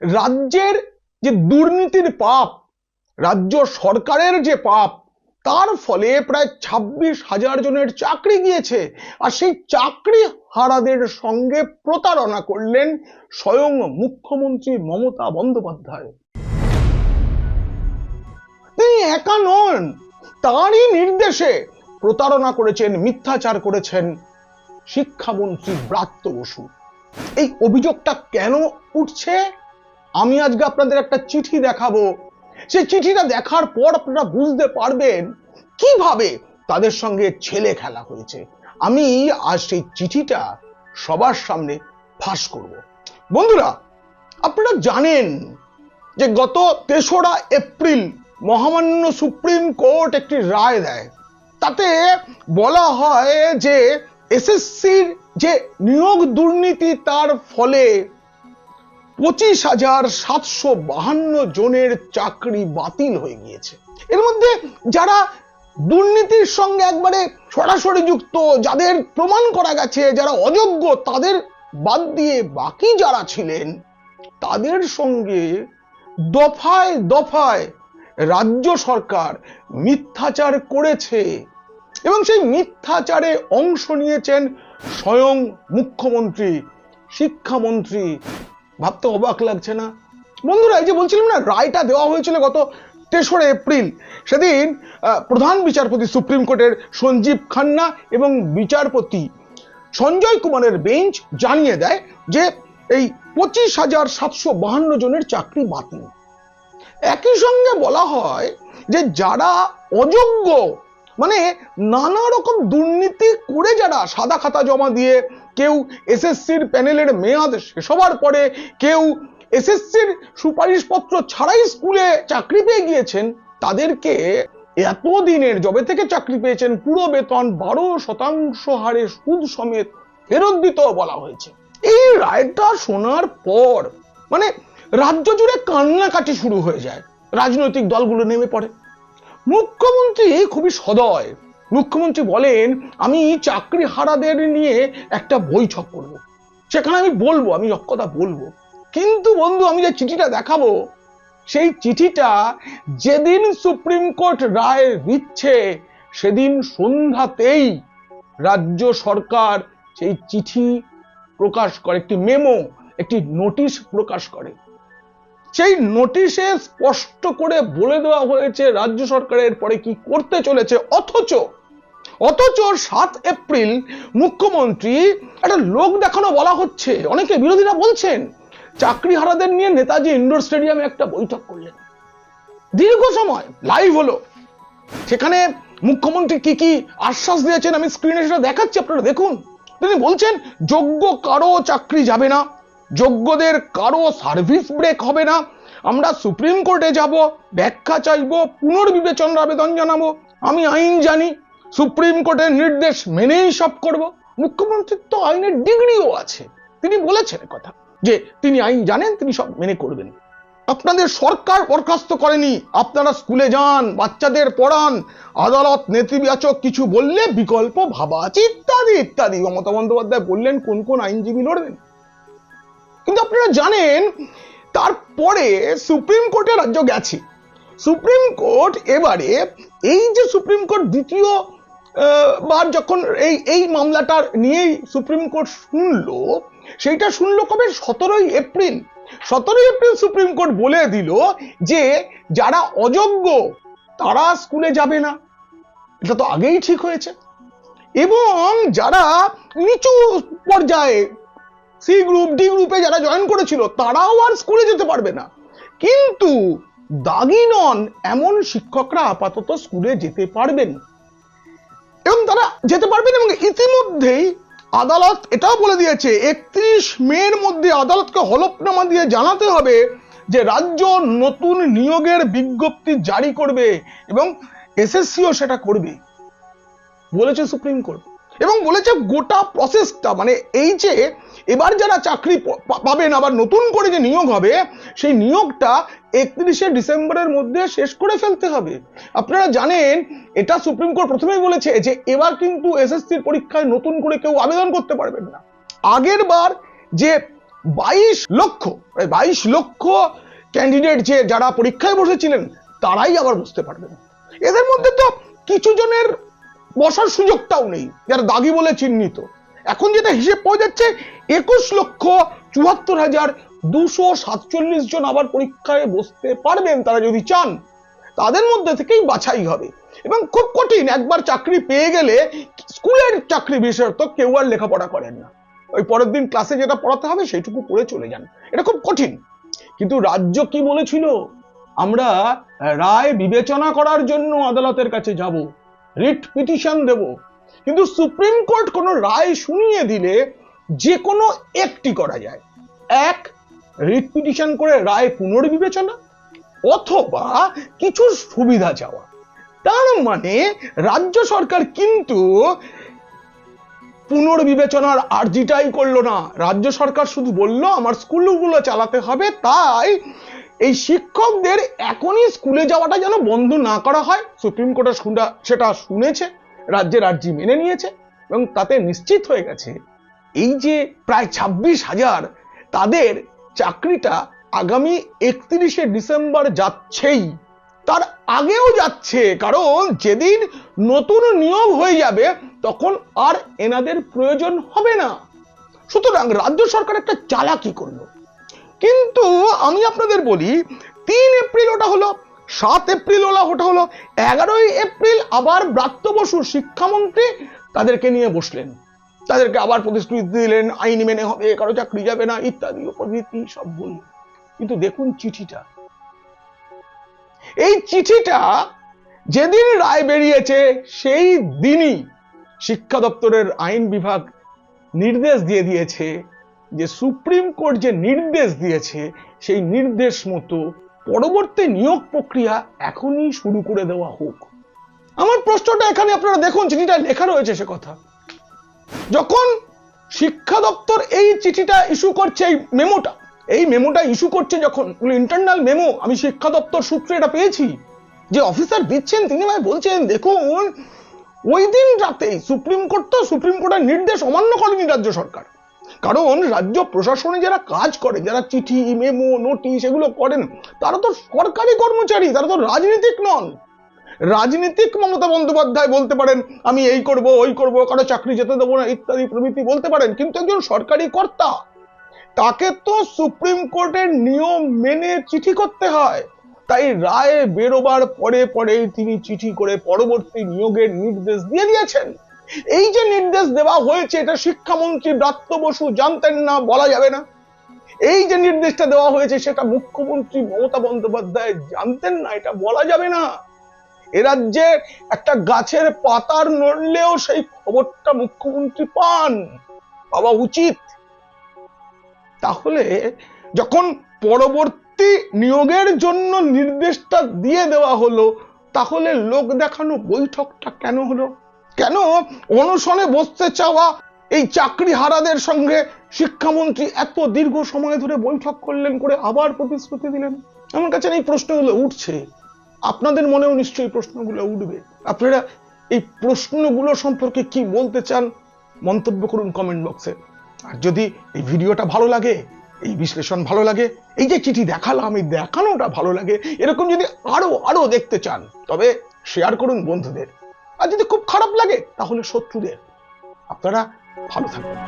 রাজ্যের যে দুর্নীতির পাপ, রাজ্য সরকারের যে পাপ, তার ফলে প্রায় ছাব্বিশ হাজার জনের চাকরি গিয়েছে। আর সেই চাকরি হারাদের সঙ্গে প্রতারণা করলেন স্বয়ং মুখ্যমন্ত্রী মমতা বন্দ্যোপাধ্যায়। তিনি একা নন, তারই নির্দেশে প্রতারণা করেছেন, মিথ্যাচার করেছেন শিক্ষামন্ত্রী ব্রাত্য বসু। এই অভিযোগটা কেন উঠছে? আমি আজকে আপনাদের একটা চিঠি দেখাবো। সেই চিঠিটা দেখার পর আপনারা বুঝতে পারবেন কীভাবে তাদের সঙ্গে ছেলে খেলা হয়েছে। আমি আজ সেই চিঠিটা সবার সামনে ফাঁস করব। বন্ধুরা, আপনারা জানেন যে গত তেসরা এপ্রিল মহামান্য সুপ্রিম কোর্ট একটি রায় দেয়। তাতে বলা হয় যে এসএসসির যে নিয়োগ দুর্নীতি তার ফলে পঁচিশ হাজার সাতশো বাহান্ন জনের চাকরি বাতিল হয়ে গিয়েছে। এর মধ্যে যারা দুর্নীতির সঙ্গে একবারে সরাসরি যুক্ত, যাদের প্রমাণ করা গেছে, যারা অযোগ্য, তাদের বাদ দিয়ে বাকি যারা ছিলেন, তাদের সঙ্গে দফায় দফায় রাজ্য সরকার মিথ্যাচার করেছে এবং সেই মিথ্যাচারে অংশ নিয়েছেন স্বয়ং মুখ্যমন্ত্রী, শিক্ষামন্ত্রী ভাবতে অবাক লাগছে না। বন্ধুরা, এই যে বলছিলাম না, রায়টা দেওয়া হয়েছিল গত তেসরা এপ্রিল। সেদিন প্রধান বিচারপতি, সুপ্রিম কোর্টের সঞ্জীব খান্না এবং বিচারপতি সঞ্জয় কুমারের বেঞ্চ জানিয়ে দেয় যে এই পঁচিশ হাজার সাতশো বাহান্ন জনের চাকরি বাতিল। একই সঙ্গে বলা হয় যে যারা অযোগ্য মানে নানা রকম দুর্নীতি করে যারা সাদা খাতা জমা দিয়ে কেউ এসএসসির প্যানেলের মেয়াদ শেষ হওয়ার পরে কেউ এসএসসির সুপারিশপত্র ছাড়াই স্কুলে চাকরি পেয়ে গিয়েছেন, তাদেরকে এতদিনের জবে থেকে চাকরি পেয়েছেন, পুরো বেতন বারো শতাংশ হারে সুদ সমেত ফেরত দিতেও বলা হয়েছে। এই রায়টা শোনার পর মানে রাজ্য জুড়ে কান্নাকাটি শুরু হয়ে যায়। রাজনৈতিক দলগুলো নেমে পড়ে। মুখ্যমন্ত্রী খুবই সদয়। মুখ্যমন্ত্রী বলেন, আমি চাকরি হারাদের নিয়ে একটা বৈঠক করব। সেখানে আমি বলব, আমি কথা বলব। কিন্তু বন্ধু, আমি যে চিঠিটা দেখাবো, সেই চিঠিটা যেদিন সুপ্রিম কোর্ট রায় দিচ্ছে, সেদিন সন্ধ্যাতেই রাজ্য সরকার সেই চিঠি প্রকাশ করে, একটি মেমো, একটি নোটিশ প্রকাশ করে। সেই নোটিশে স্পষ্ট করে বলে দেওয়া হয়েছে রাজ্য সরকারের পরে কি করতে চলেছে। অথচ অথচ সাত এপ্রিল মুখ্যমন্ত্রী একটা লোক দেখানো বলা হচ্ছে। অনেকে বিরোধীরা বলছেন চাকরি হারাদের নিয়ে নেতাজি ইন্ডোর স্টেডিয়ামে একটা বৈঠক করলেন। দীর্ঘ সময় লাইভ হলো। সেখানে মুখ্যমন্ত্রী কি কি আশ্বাস দিয়েছেন আমি স্ক্রিনে সেটা দেখাচ্ছি, আপনারা দেখুন। তিনি বলছেন, যোগ্য কারও চাকরি যাবে না। যোগ্যদের কারও সার্ভিস ব্রেক হবে না। আমরা সুপ্রিম কোর্টে যাব, ব্যাখ্যা চাইব, পুনর্বিবেচনার আবেদন জানাব। আমি আইন জানি, সুপ্রিম কোর্টের নির্দেশ মেনেই সব করব। মুখ্যমন্ত্রীর তো আইনের ডিগ্রিও আছে। তিনি বলেছেন কথা, যে তিনি আইন জানেন, তিনি সব মেনে করবেন। আপনাদের সরকার বরখাস্ত করেনি, আপনারা স্কুলে যান, বাচ্চাদের পড়ান, আদালত, নেতিবাচক কিছু বললে বিকল্প ভাবা আছে, ইত্যাদি ইত্যাদি। মমতা বন্দ্যোপাধ্যায় বললেন, কোন কোন আইনজীবী লড়বেন? কিন্তু আপনারা জানেন, তারপরে সুপ্রিম কোর্টে রাজ্য গেছে। সুপ্রিম কোর্ট এবারে এই যে সুপ্রিম কোর্ট দ্বিতীয় বার যখন এই এই মামলাটার নিয়েই সুপ্রিম কোর্ট শুনলো, সেইটা শুনলো কবে? সতেরোই এপ্রিল। সতেরোই এপ্রিল সুপ্রিম কোর্ট বলে দিল যে যারা অযোগ্য, তারা স্কুলে যাবে না। এটা তো আগেই ঠিক হয়েছে। এবং যারা নিচু পর্যায়ে সি গ্রুপ ডি গ্রুপে যারা জয়েন করেছিল, তারাও আর স্কুলে যেতে পারবে না। কিন্তু দাগি নন এমন শিক্ষকরা আপাতত স্কুলে যেতে পারবেন এবং তারা যেতে পারবেন এবং ইতিমধ্যেই আদালত এটাও বলে দিয়েছে, একত্রিশ মের মধ্যে আদালতকে হলফনামা দিয়ে জানাতে হবে যে রাজ্য নতুন নিয়োগের বিজ্ঞপ্তি জারি করবে এবং এসএসসিও সেটা করবে, বলেছে সুপ্রিম কোর্ট। এবং বলেছে গোটা প্রসেসটা মানে এই যে এবার যারা চাকরি পাবেন, আবার নতুন করে যে নিয়োগ হবে, সেই নিয়োগটা একত্রিশে ডিসেম্বরের মধ্যে শেষ করে ফেলতে হবে। আপনারা জানেন, এটা সুপ্রিম কোর্ট প্রথমেই বলেছে যে এবার কিন্তু এসএসসির পরীক্ষায় নতুন করে কেউ আবেদন করতে পারবেন না। আগের বার যে বাইশ লক্ষ বাইশ লক্ষ ক্যান্ডিডেট যে যারা পরীক্ষায় বসেছিলেন, তারাই আবার বুঝতে পারবেন। এদের মধ্যে তো কিছু জনের বসার সুযোগটাও নেই। যারা দাগি বলে চিহ্নিত। এখন যেটা হিসেব পাওয়া যাচ্ছে, একুশ লক্ষ চুয়াত্তর হাজার দুশো সাতচল্লিশ জন আবার পরীক্ষায় বসতে পারবেন তারা যদি চান। তাদের মধ্যে থেকেই বাছাই হবে। এবং খুব কঠিন, একবার চাকরি পেয়ে গেলে স্কুলের চাকরি বিশেষত কেউ আর লেখাপড়া করেন না। ওই পরের দিন ক্লাসে যেটা পড়াতে হবে সেইটুকু পড়ে চলে যান। এটা খুব কঠিন। কিন্তু রাজ্য কি বলেছিল? আমরা রায় বিবেচনা করার জন্য আদালতের কাছে যাব। রিট পিটিশন দেব। কিন্তু সুপ্রিম কোর্ট কোনো রায় শুনিয়ে দিলে যে কোনো একটি করা যায়। এক রিট পিটিশন করে রায় পুনর্বিবেচনা অথবা কিছু সুবিধা চাওয়া। তার মানে রাজ্য সরকার কিন্তু পুনর্বিবেচনার আর্জিটাই করল না। রাজ্য সরকার শুধু বলল, আমার স্কুলগুলো চালাতে হবে, তাই এই শিক্ষকদের এখনই স্কুলে যাওয়াটা যেন বন্ধ না করা হয়। সুপ্রিম কোর্টের শুনা সেটা শুনেছে রাজ্যের আর্জি মেনে নিয়েছে এবং তাতে নিশ্চিত হয়ে গেছে, এই যে প্রায় ছাব্বিশ হাজার তাদের চাকরিটা আগামী একত্রিশে ডিসেম্বর যাচ্ছেই, তার আগেও যাচ্ছে, কারণ যেদিন নতুন নিয়ম হয়ে যাবে তখন আর এনাদের প্রয়োজন হবে না। সুতরাং রাজ্য সরকার একটা চালাকি করল। কিন্তু আমি আপনাদের বলি, তিন এপ্রিল ওটা হলো, সাত এপ্রিল ওলা ওটা হলো, এগারোই এপ্রিল আবার ব্রাত্য বসু শিক্ষামন্ত্রী তাদেরকে নিয়ে বসলেন। তাদেরকে আবার প্রতিশ্রুতি দিলেন, আইন মেনে হবে, কারও চাকরি যাবে না, ইত্যাদি, প্রভৃতি সব বললেন কিন্তু দেখুন চিঠিটা। এই চিঠিটা যেদিন রায় বেরিয়েছে, সেই দিনই শিক্ষা দপ্তরের আইন বিভাগ নির্দেশ দিয়ে দিয়েছে যে সুপ্রিম কোর্ট যে নির্দেশ দিয়েছে, সেই নির্দেশ মতো পরবর্তী নিয়োগ প্রক্রিয়া এখনই শুরু করে দেওয়া হোক। আমার প্রশ্নটা এখানে আপনারা দেখুন, চিঠিটা লেখা রয়েছে সে কথা। যখন শিক্ষা দপ্তর এই চিঠিটা ইস্যু করছে, এই মেমোটা এই মেমোটা ইস্যু করছে যখন ইন্টারনাল মেমো আমি শিক্ষা দপ্তর সূত্রে এটা পেয়েছি। যে অফিসার দিচ্ছেন, তিনি আমায় বলছেন, দেখুন, ওই দিন রাতেই সুপ্রিম কোর্ট তো সুপ্রিম কোর্টের নির্দেশ অমান্য করেনি রাজ্য সরকার। কারণ রাজ্য প্রশাসনে যারা কাজ করে যারা চিঠি, মেমো, নোটিশ এগুলো করেন, তারা তো সরকারি কর্মচারী, তারা তো রাজনীতিক নন। রাজনীতিক মমতা বন্দ্যোপাধ্যায় বলতে পারেন, আমি এই করব, ওই করব, কারও চাকরি যেতে দেবো না, ইত্যাদি প্রভৃতি বলতে পারেন, কিন্তু একজন সরকারি কর্তা, তাকে তো সুপ্রিম কোর্টের নিয়ম মেনে চিঠি করতে হয়। তাই রায় বেরোবার পরে পরে তিনি চিঠি করে পরবর্তী নিয়োগের নির্দেশ দিয়ে দিয়েছেন। এই যে নির্দেশ দেওয়া হয়েছে, এটা শিক্ষামন্ত্রী ব্রাত্য বসু জানতেন না, বলা যাবে না। এই যে নির্দেশটা দেওয়া হয়েছে, সেটা মুখ্যমন্ত্রী মমতা বন্দ্যোপাধ্যায় জানতেন না, এটা বলা যাবে না। এ রাজ্যে একটা গাছের পাতার নড়লেও সেই খবরটা মুখ্যমন্ত্রী পান। পাওয়া উচিত। তাহলে যখন পরবর্তী নিয়োগের জন্য নির্দেশটা দিয়ে দেওয়া হলো, তাহলে লোক দেখানো বৈঠকটা কেন হলো? কেন অনশনে বসতে চাওয়া এই চাকরি হারাদের সঙ্গে শিক্ষামন্ত্রী এত দীর্ঘ সময় ধরে বৈঠক করলেন করে আবার প্রতিশ্রুতি দিলেন? আমার কাছে এই প্রশ্নগুলো উঠছে। আপনাদের মনেও নিশ্চয়ই প্রশ্নগুলো উঠবে। আপনারা এই প্রশ্নগুলো সম্পর্কে কি বলতে চান মন্তব্য করুন কমেন্ট বক্সে আর যদি এই ভিডিওটা ভালো লাগে, এই বিশ্লেষণ ভালো লাগে, এই যে চিঠি দেখালাম, এই দেখানোটা ভালো লাগে, এরকম যদি আরও আরও দেখতে চান, তবে শেয়ার করুন বন্ধুদের। আর যদি খুব খারাপ লাগে তাহলে শত্রুদের। আপনারা ভালো থাকবেন।